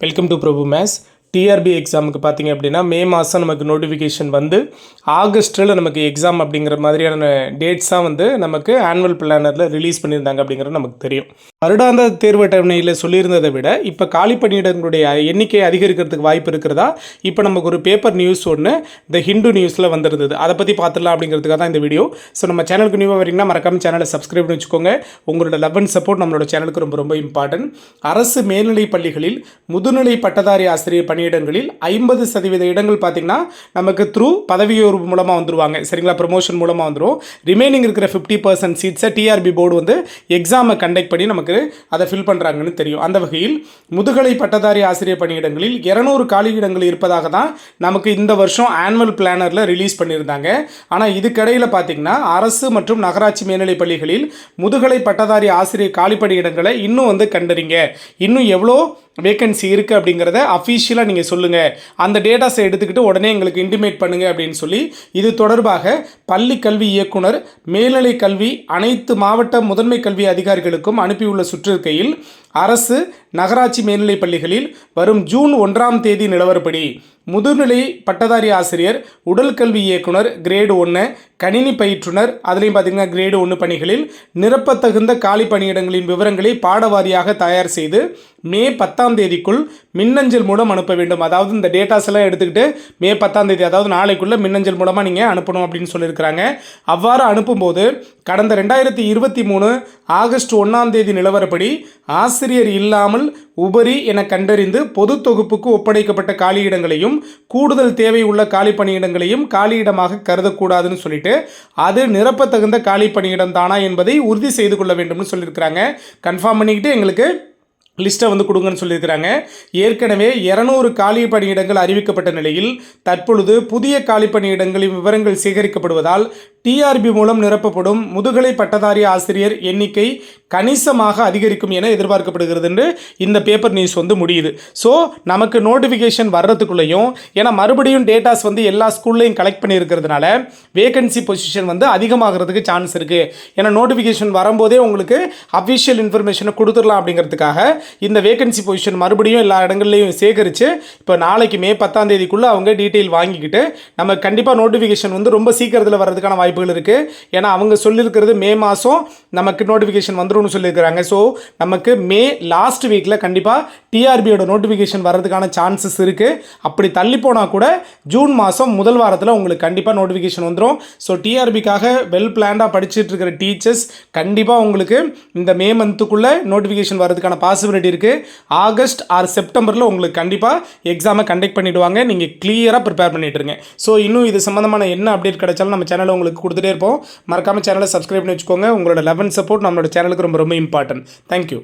Welcome to Prabhu மேஸ் TRB எக்ஸாமுக்கு பார்த்தீங்க அப்படின்னா மே மாதம் நமக்கு நோட்டிஃபிகேஷன் வந்து ஆகஸ்ட்டில் நமக்கு எக்ஸாம் அப்படிங்கிற மாதிரியான டேட்ஸாக வந்து நமக்கு ஆனுவல் பிளானரில் ரிலீஸ் பண்ணியிருந்தாங்க அப்படிங்கிறது நமக்கு தெரியும். வருடாந்த தேர்வு அட்டவணையில் சொல்லியிருந்ததை விட இப்போ காலி பணியிடங்களுடைய எண்ணிக்கை அதிகரிக்கிறதுக்கு வாய்ப்பு இருக்கிறதா? இப்போ நமக்கு ஒரு பேப்பர் நியூஸ் ஒன்று இந்த ஹிந்து நியூஸில் வந்திருந்தது. அதை பற்றி பார்த்துடலாம் அப்படிங்கிறதுக்காக தான் இந்த வீடியோ ஸோ நம்ம சேனலுக்கு நியூவாக வரீங்கன்னா மறக்காம சேனலை சப்ஸ்கிரைப் பண்ணி வச்சுக்கோங்க. உங்களோட லவ் அண்ட் சப்போர்ட் நம்மளோட சேனலுக்கு ரொம்ப ரொம்ப இம்பார்ட்டன்ட் அரசு மேல்நிலை பள்ளிகளில் முதுநிலை பட்டதாரி ஆசிரியர் பணியிடங்களில் ஐம்பது சதவீத இடங்கள் பார்த்திங்கன்னா நமக்கு த்ரூ பதவியோர் மூலமாக வந்துருவாங்க. சரிங்களா? ப்ரொமோஷன் மூலமாக வந்துடும் ரிமைனிங் இருக்கிற ஃபிஃப்டி பர்சன்ட் சீட்ஸை டிஆர்பி போர்டு வந்து எக்ஸாமை கண்டக்ட் பண்ணி நமக்கு அதை ஃபில் பண்ணுறாங்கன்னு தெரியும். அந்த வகையில் முதுகலை பட்டதாரி ஆசிரியர் பணியிடங்களில் இரநூறு காலியிடங்கள் இருப்பதாக தான் நமக்கு இந்த வருஷம் ஆனுவல் பிளானரில் ரிலீஸ் பண்ணியிருந்தாங்க. ஆனால் இதுக்கிடையில் பார்த்திங்கன்னா அரசு மற்றும் நகராட்சி மேல்நிலைப் பள்ளிகளில் முதுகலை பட்டதாரி ஆசிரியர் காலி பணியிடங்களை இன்னும் வந்து கண்டறிங்க. இன்னும் எவ்வளோ வேகன்சி இருக்குது அப்படிங்கிறத அஃபீஷியலாக நீங்கள் சொல்லுங்கள் அந்த டேட்டாஸை எடுத்துக்கிட்டு உடனே எங்களுக்கு இன்டிமேட் பண்ணுங்கள் அப்படின்னு சொல்லி இது தொடர்பாக பள்ளி கல்வி இயக்குனர் மேல்நிலை கல்வி அனைத்து மாவட்ட முதன்மை கல்வி அதிகாரிகளுக்கும் அனுப்பியுள்ள சுற்றிருக்கையில் அரசு நகராட்சி மேல்நிலைப் பள்ளிகளில் வரும் ஜூன் ஒன்றாம் தேதி நிலவரப்படி முதுநிலை பட்டதாரி ஆசிரியர் உடல் கல்வி இயக்குனர் கிரேடு ஒன்று கணினி பயிற்றுனர் அதுலேயும் பார்த்தீங்கன்னா கிரேடு ஒன்று பணிகளில் நிரப்பத்தகுந்த காலி பணியிடங்களின் விவரங்களை பாடவாரியாக தயார் செய்து மே பத்தாம் தேதிக்குள் மின்னஞ்சல் மூலம் அனுப்ப வேண்டும். அதாவது இந்த டேட்டாஸ் எல்லாம் எடுத்துக்கிட்டு மே பத்தாம் தேதி அதாவது நாளைக்குள்ளே மின்னஞ்சல் மூலமாக நீங்கள் அனுப்பணும் அப்படின்னு சொல்லியிருக்கிறாங்க. அவ்வாறு அனுப்பும்போது கடந்த ரெண்டாயிரத்தி இருபத்தி மூணு ஆகஸ்ட் ஒன்றாம் தேதி நிலவரப்படி ஆசிரியர் ஆசிரியர் இல்லாமல் உபரி என கண்டறிந்து பொது தொகுப்புக்கு ஒப்படைக்கப்பட்ட காலியிடங்களையும் கூடுதல் தேவை உள்ள காலி பணியிடங்களையும் காலியிடமாக கருதக்கூடாதுன்னு சொல்லிட்டு அது நிரப்பத்தகுந்த காலி பணியிடம் தானா என்பதை உறுதி செய்து கொள்ள வேண்டும்னு சொல்லியிருக்கிறாங்க. கன்ஃபார்ம் பண்ணிக்கிட்டு எங்களுக்கு லிஸ்ட்டை வந்து கொடுங்கன்னு சொல்லியிருக்கிறாங்க. ஏற்கனவே இரநூறு காலி பணியிடங்கள் அறிவிக்கப்பட்ட நிலையில் தற்பொழுது புதிய காலி பணியிடங்களின் விவரங்கள் சேகரிக்கப்படுவதால் டிஆர்பி மூலம் நிரப்பப்படும் முதுகலை பட்டதாரி ஆசிரியர் எண்ணிக்கை கணிசமாக அதிகரிக்கும் என எதிர்பார்க்கப்படுகிறது என்று இந்த பேப்பர் நியூஸ் வந்து முடியுது. ஸோ நமக்கு நோட்டிஃபிகேஷன் வர்றதுக்குள்ளேயும் ஏன்னா மறுபடியும் டேட்டாஸ் வந்து எல்லா ஸ்கூல்லையும் கலெக்ட் பண்ணியிருக்கிறதுனால வேகன்சி பொசிஷன் வந்து அதிகமாகிறதுக்கு சான்ஸ் இருக்குது ஏன்னா நோட்டிஃபிகேஷன் வரும்போதே உங்களுக்கு அஃபிஷியல் இன்ஃபர்மேஷனை கொடுத்துடலாம் அப்படிங்கிறதுக்காக இந்த வேகன்சி பொசிஷன் மறுபடியும் எல்லா இடங்கள்லையும் சேகரித்து இப்போ நாளைக்கு மே பத்தாம் தேதிக்குள்ளே அவங்க டீட்டெயில் வாங்கிக்கிட்டு நம்ம கண்டிப்பாக நோட்டிஃபிகேஷன் வந்து ரொம்ப சீக்கிரத்தில் வர்றதுக்கான வாய்ப்புகள் இருக்குது ஏன்னா அவங்க சொல்லியிருக்கிறது மே மாதம் நமக்கு நோட்டிஃபிகேஷன் வந்துரும்னு சொல்லியிருக்கிறாங்க. ஸோ நமக்கு மே லாஸ்ட் வீக்கில் கண்டிப்பாக டிஆர்பியோட நோட்டிஃபிகேஷன் வர்றதுக்கான சான்சஸ் இருக்குது அப்படி தள்ளி போனால் கூட ஜூன் மாதம் முதல் வாரத்தில் உங்களுக்கு கண்டிப்பாக நோட்டிஃபிகேஷன் வந்துடும் ஸோ டிஆர்பிக்காக வெல் பிளான்டாக படிச்சுட்டு இருக்கிற டீச்சர்ஸ் கண்டிப்பாக உங்களுக்கு இந்த மே மந்த்துக்குள்ளே நோட்டிஃபிகேஷன் வரதுக்கான பாசிபிலிட்டி இருக்குது ஆகஸ்ட் ஆர் செப்டம்பரில் உங்களுக்கு கண்டிப்பாக எக்ஸாமை கண்டக்ட் பண்ணிவிடுவாங்க நீங்கள் கிளியராக ப்ரிப்பேர் பண்ணிட்டுருங்க ஸோ இன்னும் இது சம்மந்தமான என்ன அப்டேட் கிடைச்சாலும் நம்ம சேனலில் உங்களுக்கு கொடுத்துட்டே இருப்போம். மறக்காமல் சேனலை சப்ஸ்கிரைப் பண்ணி வச்சுக்கோங்க. உங்களோட லெவன் சப்போர்ட் நம்மளோட சேனலுக்கு ரொம்ப ரொம்ப இம்பார்ட்டன்ட் தேங்க்யூ